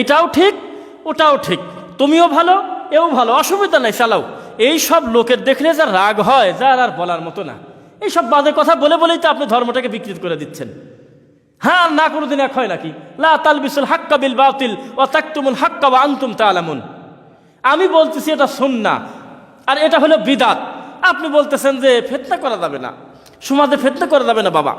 এটাও ঠিক, ওটাও ঠিক। তুমিও ভালো, এও ভালো, অসুবিধা নাই, চালাও। এই সব লোকের দেখলে যা রাগ হয় যার আর বলার মতো না। এইসব বাজে কথা বলে বলেই তো আপনি ধর্মটাকে বিকৃত করে দিচ্ছেন। হ্যাঁ না কোনোদিন এক হয় নাকি? লা হাক্কা বিল বাতিল ও তাকতুমুল হাক্কা বা আনতুম তালামুন আমি বলতেছি এটা সুন্না, আর এটা হলো বিদাত। আপনি বলতেছেন যে ফেতনা করা যাবে না। সমাজে ফেতনা করা যাবে না, বাবা।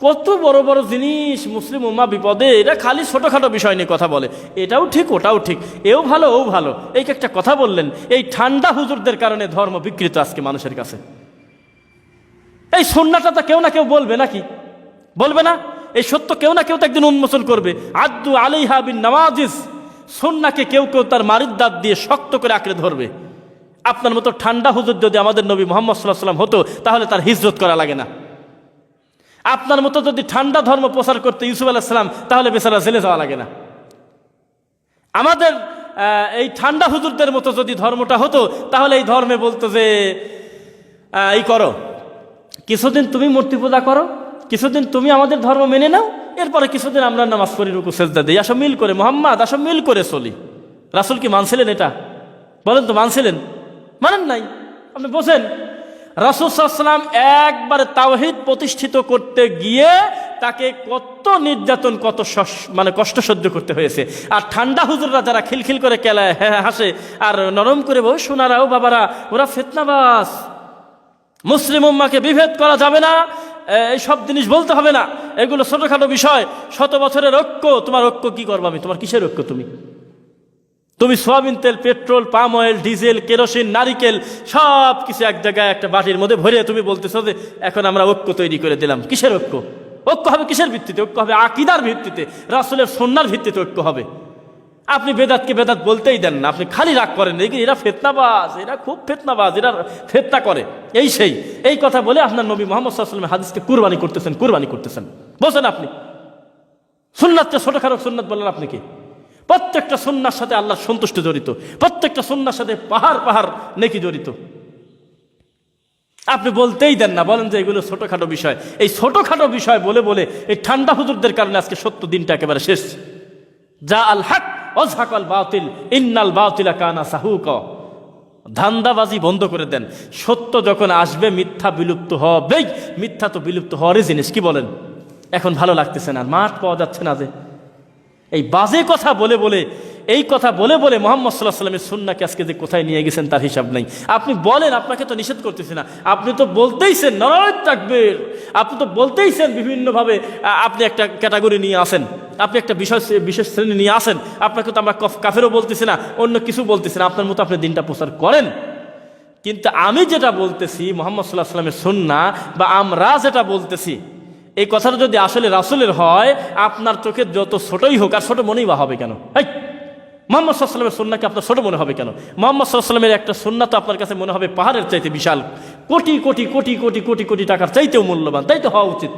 কত বড় বড় জিনিস মুসলিম উম্মা বিপদে এটা খালি ছোটোখাটো বিষয় নিয়ে কথা বলে। এটাও ঠিক, ওটাও ঠিক। এও ভালো, ও ভালো। এই একটা কথা বললেন, এই ঠান্ডা হুজুরদের কারণে ধর্ম বিকৃত আজকে মানুষের কাছে। এই সন্নাটা তো কেউ না কেউ বলবে নাকি? বলবে না? এই সত্য কেউ না কেউ তো একদিন উন্মোচন করবে। আদু আলিহা বিন নওয়াজিস সন্নাকে কেউ কেউ তার মারিদ দাঁত দিয়ে শক্ত করে আঁকড়ে ধরবে। আপনার মতো ঠান্ডা হুজুর যদি আমাদের নবী মোহাম্মদ সাল্লাহ সাল্লাম হতো, তাহলে তার হিজরত করা লাগে না। আপনার মতো যদি ঠান্ডা ধর্ম প্রচার করতে ইউসুফ আলাহিসাল্লাম তাহলে বেচারা জেলে যাওয়া লাগে না। আমাদের এই ঠান্ডা হুজুরদের মতো যদি ধর্মটা হতো, তাহলে এই ধর্মে বলতো যে এই করো। কিছুদিন তুমি মূর্তি পূজা করো, কিছুদিন তুমি আমাদের ধর্ম মেনে নাও, এরপরে কিছুদিন আমরা নামাজ পড়ি, রুকু, সেজদা দিই। আসো, মিল করে, মোহাম্মদ, আসো, মিল করে চলি। রাসুল কি মানছিলেন এটা? বলেন তো, মানছিলেন? মানেন নাই? আপনি বোঝেন? রাসুল সাল্লাম একবারে তাওহিদ প্রতিষ্ঠিত করতে গিয়ে তাকে কত নির্যাতন, কত মানে কষ্ট সহ্য করতে হয়েছে। আর ঠান্ডা হুজুররা যারা খিলখিল করে কেলায় হ্যাঁ হাসে, আর নরম করে বই সোনারাও বাবারা, ওরা ফেতনাবাস মুসলিম উম্মাকে বিভেদ করা যাবে না, এ- এই সব জিনিস বলতে হবে না। এগুলো ছোটোখাটো বিষয়। শত বছরের ঐক্য, তোমার ঐক্য কি করব আমি? তোমার কিসের ঐক্য তুমি? তুমি সোয়াবিন তেল, petrol, palm oil, diesel, kerosene, নারিকেল সব কিছু এক জায়গায়, একটা বাটির মধ্যে ভরে তুমি বলতেছো যে এখন আমরা ঐক্য তৈরি করে দিলাম। কিসের ঐক্য? ঐক্য হবে কিসের ভিত্তিতে? ঐক্য হবে আকিদার ভিত্তিতে, রাসুলের সন্ন্যার ভিত্তিতে ঐক্য হবে। আপনি বেদাতকে বেদাত বলতেই দেন না, আপনি খালি রাগ করেন এই এরা ফেতনাবাজ, এরা খুব ফেতনাবাজ, এরা ফেতনা করে। এই সেই, এই কথা বলে আপনার নবী মোহাম্মদ সাল্লামের হাদিসকে কুরবানি করতেছেন কুরবানি করতেছেন। বলছেন আপনি? সুন্নাতটা ছোটখাটো সুন্নাত বললেন আপনি কি? প্রত্যেকটা সুন্নার সাথে আল্লাহ সন্তুষ্ট জড়িত। প্রত্যেকটা সুন্নার সাথে পাহাড় পাহাড় নেকি জড়িত। আপনি বলতেই দেন না, বলেন যে এগুলো ছোটখাটো বিষয়। এই ছোটোখাটো বিষয় বলে বলে এই ঠান্ডা হুজুরদের কারণে আজকে সত্য দিনটা একেবারে শেষ। যা আল হাক, অজহাক অঝাকল বাতিল, ইন্নাল বাতিলা কানা সাহুক। ধান্দাবাজি বন্ধ করে দেন। সত্য যখন আসবে, মিথ্যা বিলুপ্ত হবেই। মিথ্যা তো বিলুপ্ত হওয়ারই জিনিস, কি বলেন? এখন ভালো লাগতেছে না মাঠ পাওয়া যাচ্ছে না যে। এই বাজে কথা বলে বলে, এই কথা বলে বলে মোহাম্মদ সাল্লাহ সাল্লামের সুন্নাকে আজকে যে কোথায় নিয়ে গেছেন তার হিসাব নাই। আপনি বলেন, আপনাকে তো নিষেধ করতেছি না। আপনি তো বলতেইছেন নরয় থাকবেন আপনি তো বলতেইছেন বিভিন্নভাবে আপনি একটা ক্যাটাগরি নিয়ে আসেন। আপনি একটা বিষয় বিশেষ শ্রেণি নিয়ে আসেন। আপনাকে তো আমরা কফ- কাফেরও বলতেছি না, অন্য কিছু বলতেছি না। আপনার মতো আপনি দিনটা প্রচার করেন। কিন্তু আমি যেটা বলতেছি, মোহাম্মদ সাল্লাহ সাল্লামের সুন্না বা আমরা যেটা বলতেছি এই কথাটা যদি আসলে রাসুলের হয়, আপনার চোখে যত ছোটই হোক, আর ছোট মনেই বা হবে কেন? এই মোহাম্মদ সাল্লামের সন্নাকে আপনার ছোট মনে হবে কেন? মোহাম্মদ সাল্লামের একটা সন্না তো আপনার কাছে মনে হবে পাহাড়ের চাইতে বিশাল। কোটি কোটি কোটি কোটি কোটি কোটি টাকার চাইতেও মূল্যবান। তাই তো হওয়া উচিত।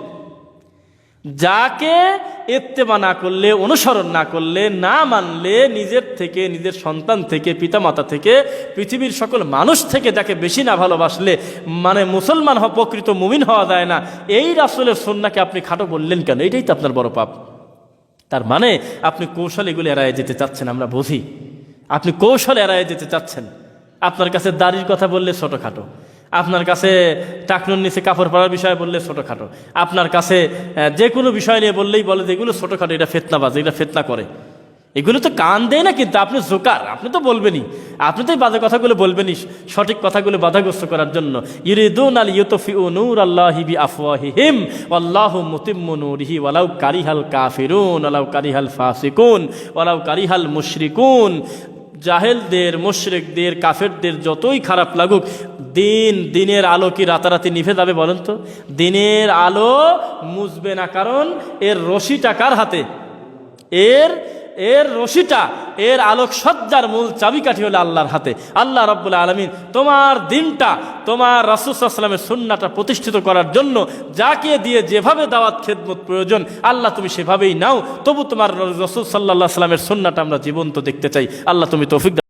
যাকে এত্তেবা না করলে, অনুসরণ না করলে, না মানলে নিজের থেকে, নিজের সন্তান থেকে, পিতামাতা থেকে, পৃথিবীর সকল মানুষ থেকে যাকে বেশি না ভালোবাসলে মানে মুসলমান হওয়া, প্রকৃত মুমিন হওয়া যায় না। এই রাসুলের সন্নাকে আপনি খাটো বললেন কেন? এটাই তো আপনার বড় পাপ। তার মানে আপনি কৌশল এগুলো এড়ায় যেতে চাচ্ছেন, আমরা বুঝি। আপনি কৌশল এড়ায় যেতে চাচ্ছেন। আপনার কাছে দাড়ির কথা বললে ছোটোখাটো। আপনার কাছে টাকনুর নিচে কাপড় পরার বিষয়ে বললে ছোটোখাটো। আপনার কাছে যে কোনো বিষয় নিয়ে বললেই বলে যে এগুলো ছোটোখাটো, এটা ফেতনাবাজ এটা ফেতনা করে। এগুলো তো কান দেয় না কিন্তু আপনি জোকার, আপনি তো বলবেনই। আপনি তো এই বাজে কথাগুলো বলবেনই সঠিক কথাগুলো বাধাগ্রস্ত করার জন্য। ইরিদুন আল ইউতফিউ নূর আল্লাহি বি আফওয়াহিহিম আল্লাহু মুতিম্মু নূরিহি কারিহাল কাফিরুন, ওয়ালাউ কারিহাল ফাসিকুন, ওয়ালাউ কারিহাল মুশরিকুন। জাহেলদের, মুশরিকদের, কাফেরদের যতই খারাপ লাগুক দিন, দিনের আলো কি রাতারাতি নিভে যাবে বলেন তো? দিনের আলো মুজবে না, কারণ এর রশিটা কার হাতে? এর এর রশিটা, এর আলোক সজ্জার মূল চাবিকাঠি হলো আল্লাহর হাতে। আল্লাহ রব্বুল আলমিন তোমার দিনটা, তোমার রাসুসাল্লামের সুন্নাটা প্রতিষ্ঠিত করার জন্য যাকে দিয়ে যেভাবে দাওয়াত, খেদমত প্রয়োজন, আল্লাহ তুমি সেভাবেই নাও। তবু তোমার রসুল সাল্লাহ সাল্লামের সুন্নাটা আমরা জীবন্ত দেখতে চাই। আল্লাহ তুমি তৌফিক।